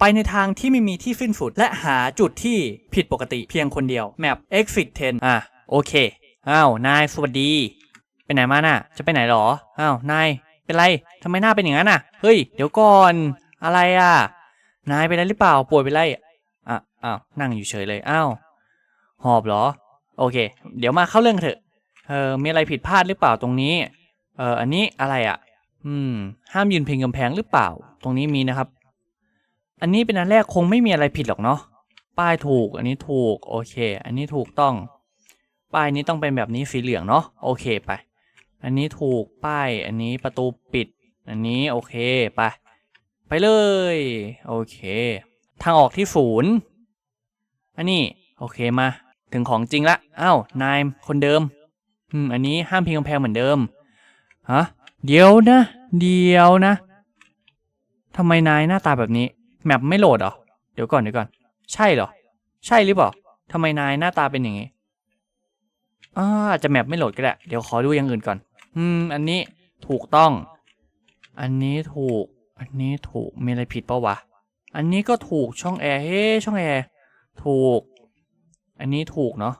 ไปในทางที่ไม่มีที่สิ้นสุด และหาจุดที่ผิดปกติเพียงคนเดียวแมป exit 10 อะ โอเค อ้าว นายสวัสดี ไปไหนมาน่ะ จะไปไหนหรอ อ้าว นาย เป็นไรทำไมหน้าเป็นอย่างนั้นน่ะ เฮ้ย เดี๋ยวก่อน อะไรอะ นายเป็นอะไรหรือเปล่า ป่วยเป็นไรอะอ้าว นั่งอยู่เฉยเลย อ้าว หอบเหรอ โอเค เดี๋ยวมาเข้าเรื่องเถอะ เออ มีอะไรผิดพลาดหรือเปล่าตรงนี้ เออ อันนี้อะไรอะ อืม ห้ามยืนพิงกำแพงหรือเปล่า ตรงนี้มีนะครับ อันนี้เป็นอันแรกคงไม่มีอะไรผิดหรอกเนาะป้ายถูกอันนี้ถูกโอเค อันนี้ถูกต้อง ป้ายนี้ต้องเป็นแบบนี้สีเหลืองเนาะโอเคไป อันนี้ถูกป้ายอันนี้ประตูปิด อันนี้โอเคไปไปเลยโอเค ทางออกที่ศูนย์อันนี้โอเคมา ถึงของจริงละอ้าวนายคนเดิมอืมอันนี้ห้ามพิงกำแพงเหมือนเดิมฮะเดี๋ยวนะ เดี๋ยวนะทำไมนายหน้าตาแบบนี้ แมปไม่โหลดเหรอ เดี๋ยวก่อนเดี๋ยวก่อน ใช่เหรอ ใช่หรือเปล่าทำไมนายหน้าตาเป็นอย่างนี้อ่าอาจจะแมปไม่โหลดก็ได้ เดี๋ยวขอดูอย่างอื่นก่อน อืม อันนี้ถูกต้อง อันนี้ถูก อันนี้ถูก มีอะไรผิดปะวะ อันนี้ก็ถูกช่องแอร์ เฮ้ช่องแอร์ ถูก อันนี้ถูกเนาะ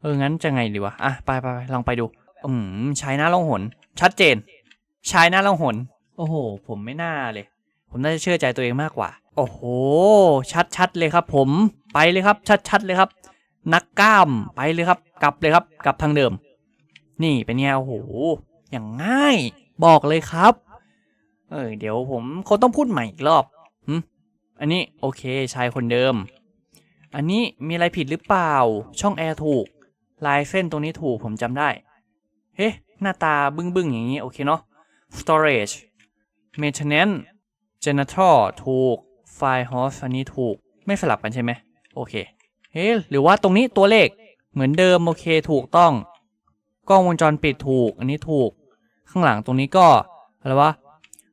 เออ งั้นจะไงดีวะ อะ ไปไปไปลองไปดู อืมชายหน้าล่องหน ชัดเจนชายหน้าล่องหน โอ้โห ผมไม่น่าเลย ผมน่าจะเชื่อใจตัวเองมากกว่า โอ้โห ชัดชัดๆเลยครับ ผมไปเลยครับชัดชัดๆเลยครับ นักกล้ามไปเลยครับ กลับเลยครับ กลับทางเดิม นี่เป็นไงโอ้โห อย่างง่าย บอกเลยครับ เออเดี๋ยวผมคงต้องพูดใหม่อีกรอบหึอันนี้โอเคชายคนเดิม อันนี้มีอะไรผิดหรือเปล่า ช่องแอร์ถูก ลายเส้นตรงนี้ถูกผมจำได้ เฮ้หน้าตาบึ้งๆอย่างนี้โอเคเนาะ storage maintenance generator ถูก file host อันนี้ถูกไม่สลับกันใช่ไหมโอเคเฮ้หรือว่าตรงนี้ตัวเลขเหมือนเดิมโอเคถูกต้อง กล้องวงจรปิดถูก อันนี้ถูก ข้างหลังตรงนี้ก็อะไรวะ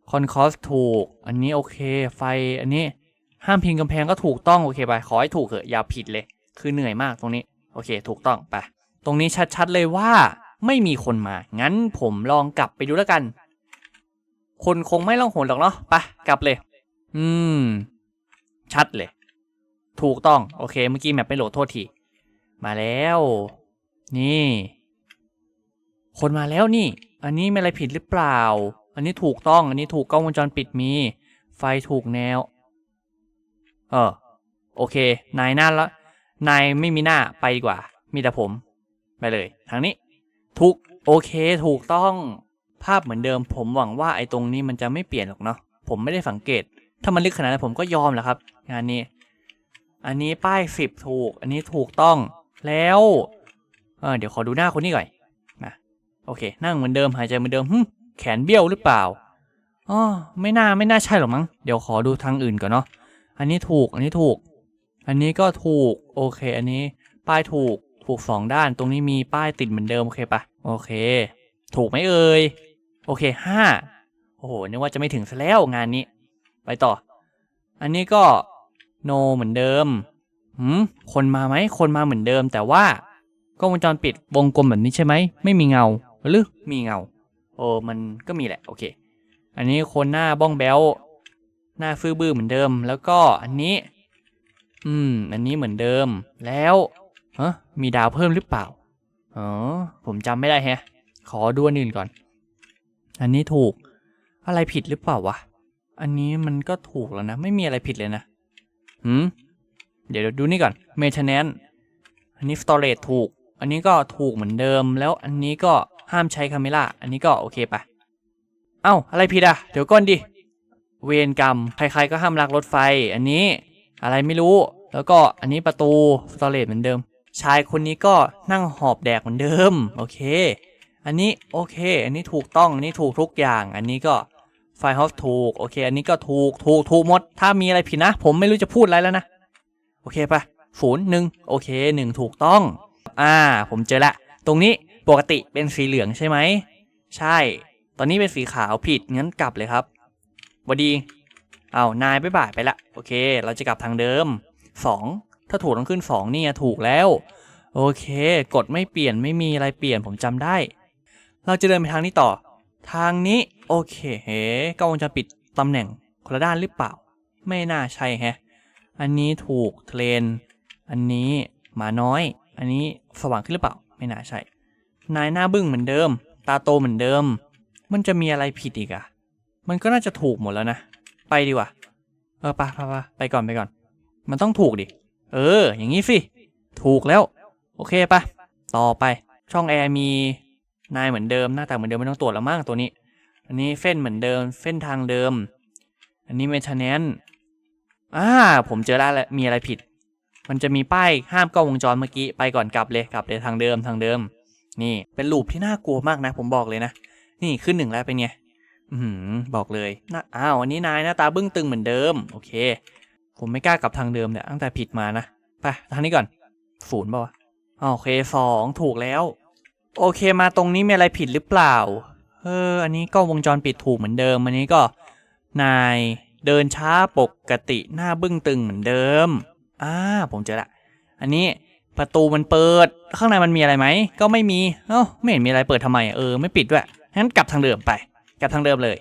concourse ถูก อันนี้โอเค ไฟอันนี้ห้ามพิงกำแพงก็ถูกต้องโอเคไปขอให้ถูกเถอะอย่าผิดเลย คือเหนื่อยมากตรงนี้ โอเค ถูกต้องไปตรงนี้ชัดๆเลยว่าไม่มีคนมา งั้นผมลองกลับไปดูแล้วกัน คนคงไม่ล่องหนหรอกเนาะไปกลับเลย อืม ชัดเลย ถูกต้องโอเค เมื่อกี้แมปไม่โหลดโทษที มาแล้ว นี่ คนมาแล้วนี่ อันนี้ไมีอะไรผิดหรือเปล่า อันนี้ถูกต้อง อันนี้ถูกกล้องวงจรปิดมี ไฟถูกแนว เออ โอเค นายหน้าละนายไม่มีหน้าไปดีกว่า มีแต่ผม ไปเลย ทางนี้ ถูก โอเค ถูกต้อง ภาพเหมือนเดิม ผมหวังว่าไอ้ตรงนี้มันจะไม่เปลี่ยนหรอกเนาะผมไม่ได้สังเกต ถ้ามันลึกขนาดนั้นผมก็ยอมแหละครับ งานนี้ อันนี้ป้ายสิบถูก อันนี้ถูกต้องแล้วเออเดี๋ยวขอดูหน้าคนนี้ก่อนนะโอเค นั่งเหมือนเดิมหายใจเหมือนเดิมแขนเบี้ยวหรือเปล่าอ๋อไม่น่าไม่น่าใช่หรอกมั้งเดี๋ยวขอดูทางอื่นก่อนเนาะอันนี้ถูกอันนี้ถูก อันนี้ก็ถูกโอเค อันนี้ป้ายถูกถูกสองด้านตรงนี้มีป้ายติดเหมือนเดิมโอเคปะโอเค ถูกไหมเอ่ย โอเคห้าโอ้โหนึกว่าจะไม่ถึงซะแล้วงานนี้ ไปต่อ อันนี้ก็โนเหมือนเดิมหืมคนมาไหมคนมาเหมือนเดิม แต่ว่ากล้องวงจรปิดวงกลมแบบนี้ใช่ไหมไม่มีเงาหรือมีเงาโอ้มันก็มีแหละโอเค อันนี้คนหน้าบ้องแบ้วหน้าฟื้อบื้อเหมือนเดิม แล้วก็อันนี้ อืม อันนี้เหมือนเดิม แล้วเฮะมีดาวเพิ่มหรือเปล่าอ๋อผมจำไม่ได้แฮะ ขอดูอันอื่นก่อน อันนี้ถูก อะไรผิดหรือเปล่าวะ อันนี้มันก็ถูกแล้วนะ ไม่มีอะไรผิดเลยนะ หืม เดี๋ยวดูนี่ก่อน maintenance อันนี้ storage ถูก อันนี้ก็ถูกเหมือนเดิม แล้วอันนี้ก็ห้ามใช้คาเมล่า อันนี้ก็โอเคปะเอ้า อะไรผิดอะ เดี๋ยวก่อนดิ เวรกรรม ใครๆก็ห้ามลักรถไฟ อันนี้อะไรไม่รู้ แล้วก็อันนี้ประตู storage เหมือนเดิม ชายคนนี้ก็นั่งหอบแดกเหมือนเดิม โอเค อันนี้โอเค อันนี้ถูกต้อง อันนี้ถูกทุกอย่าง อันนี้ก็ไฟฮอฟถูก โอเค อันนี้ก็ถูก ถูก ถูกหมด ถ้ามีอะไรผิดนะ ผมไม่รู้จะพูดอะไรแล้วนะ โอเคปะศูนย์หนึ่งโอเคหนึ่งถูกต้อง อ่า ผมเจอละ ตรงนี้ปกติเป็นสีเหลืองใช่ไหม ใช่ ตอนนี้เป็นสีขาวผิด งั้นกลับเลยครับหวัดี เอานายไปบ่ายไปละ โอเค เราจะกลับทางเดิมสองถ้าถูกต้องขึ้นสองนี่ถูกแล้ว โอเค กดไม่เปลี่ยน ไม่มีอะไรเปลี่ยน ผมจำได้ เราจะเดินไปทางนี้ต่อ ทางนี้โอเคเฮ้กล้องวงจรปิดตำแหน่งคนละด้านหรือเปล่า ไม่น่าใช่แฮะ อันนี้ถูกเทรน อันนี้หมาน้อย อันนี้สว่างขึ้นหรือเปล่า ไม่น่าใช่ นายหน้าบึ้งเหมือนเดิม ตาโตเหมือนเดิม มันจะมีอะไรผิดอีกอะมันก็น่าจะถูกหมดแล้วนะ ไปดีกว่า เออไปไปไปไปก่อนไปก่อน มันต้องถูกดิ เออ อย่างนี้สิ ถูกแล้ว โอเคปะต่อไป ช่องแอร์มี นายเหมือนเดิมหน้าตาเหมือนเดิมไม่ต้องตรวจแล้วมั้งตัวนี้ อันนี้เฟ้นเหมือนเดิมเฟ้นทางเดิม อันนี้เมนเทนแนนอ่าผมเจอแล้วแหละมีอะไรผิด มันจะมีป้ายห้ามกล้องวงจรเมื่อกี้ไปก่อนกลับเลยกลับเลยทางเดิมทางเดิม นี่เป็นลูปที่น่ากลัวมากนะ ผมบอกเลยนะนี่ขึ้นหนึ่งแล้วเป็นไงอือหือบอกเลยนะอ้าวอันนี้นายหน้าตาบึ้งตึงเหมือนเดิมโอเค ผมไม่กล้ากลับทางเดิมเนี่ยตั้งแต่ผิดมานะไปทางนี้ก่อนศูนย์ป่าวะอ้าวโอเคสองถูกแล้ว โอเคมาตรงนี้มีอะไรผิดหรือเปล่า เออ อันนี้กล้องวงจรปิดถูกเหมือนเดิม อันนี้ก็นายเดินช้าปกติหน้าบึ้งตึงเหมือนเดิม อ่า ผมเจอละ อันนี้ประตูมันเปิด ข้างในมันมีอะไรไหม ก็ไม่มี เอ้า ไม่เห็นมีอะไรเปิดทำไม เออ ไม่ปิดด้วย งั้นกลับทางเดิมไป กลับทางเดิมเลย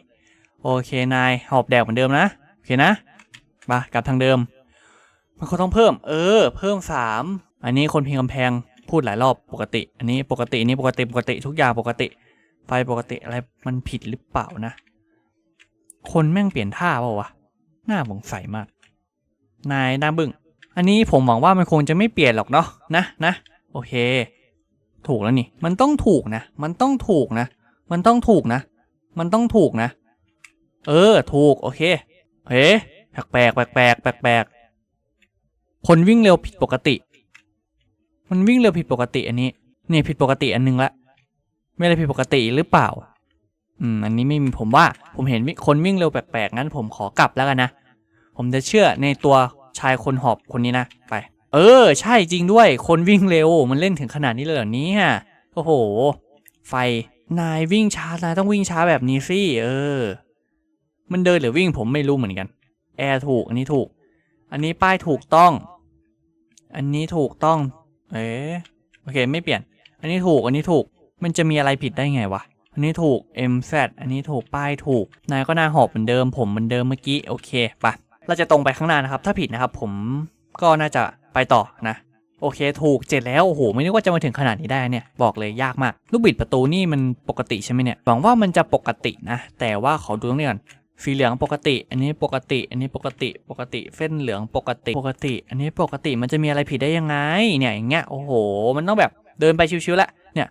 โอเคนายหอบแดกเหมือนเดิมนะ โอเคนะ มากลับทางเดิม มันก็ต้องเพิ่ม เออ เพิ่มสาม อันนี้คนพิงกำแพง พูดหลายรอบปกติ อันนี้ปกตินี้ปกติปกติทุกอย่างปกติไฟปกติอะไรมันผิดหรือเปล่านะ คนแม่งเปลี่ยนท่าเปล่าวะหน้าสงสัยมาก นายหน้าบึ้งอันนี้ผมหวังว่ามันคงจะไม่เปลี่ยนหรอกเนาะนะนะโอเค ถูกแล้วนี่ มันต้องถูกนะ มันต้องถูกนะ มันต้องถูกนะ มันต้องถูกนะ เออ ถูก โอเคเฮ้แปลกแปลกแปลกแปลกแปลกคนวิ่งเร็วผิดปกติ มันวิ่งเร็วผิดปกติอันนี้เนี่ยผิดปกติอันนึงละไม่ได้ผิดปกติหรือเปล่า อืม อันนี้ไม่มีผมว่า ผมเห็นวิคนวิ่งเร็วแปลกๆงั้นผมขอกลับแล้วกันนะ ผมจะเชื่อในตัวชายคนหอบคนนี้นะ ไป เออ ใช่จริงด้วย คนวิ่งเร็ว มันเล่นถึงขนาดนี้เลยเหรอเนี่ยโอ้โห ไฟ นายวิ่งช้านายต้องวิ่งช้าแบบนี้สิ เออ มันเดินหรือวิ่งผมไม่รู้เหมือนกัน แอร์ถูก อันนี้ถูก อันนี้ป้ายถูกต้อง อันนี้ถูกต้อง เอ๊ะโอเคไม่เปลี่ยน อันนี้ถูกอันนี้ถูกมันจะมีอะไรผิดได้ไงวะ อันนี้ถูก MZ อันนี้ถูกป้ายถูก นายก็นาหอบเหมือนเดิม ผมเหมือนเดิมเมื่อกี้โอเคปะเราจะตรงไปข้างหน้านะครับ ถ้าผิดนะครับผมก็น่าจะไปต่อนะ โอเคถูกเจ็ดแล้วโอ้โหไม่นึกว่าจะมาถึงขนาดนี้ได้เนี่ยบอกเลยยากมาก ลูกบิดประตูนี่มันปกติใช่ไหมเนี่ยหวังว่ามันจะปกตินะ แต่ว่าขอดูตรงนี้ก่อน สีเหลืองปกติ อันนี้ปกติ อันนี้ปกติ ปกติ เส้นเหลืองปกติ ปกติ อันนี้ปกติ มันจะมีอะไรผิดได้ยังไง เนี่ยอย่างเงี้ย โอ้โห มันต้องแบบเดินไปชิวๆละ เนี่ย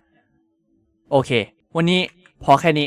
โอเค วันนี้พอแค่นี้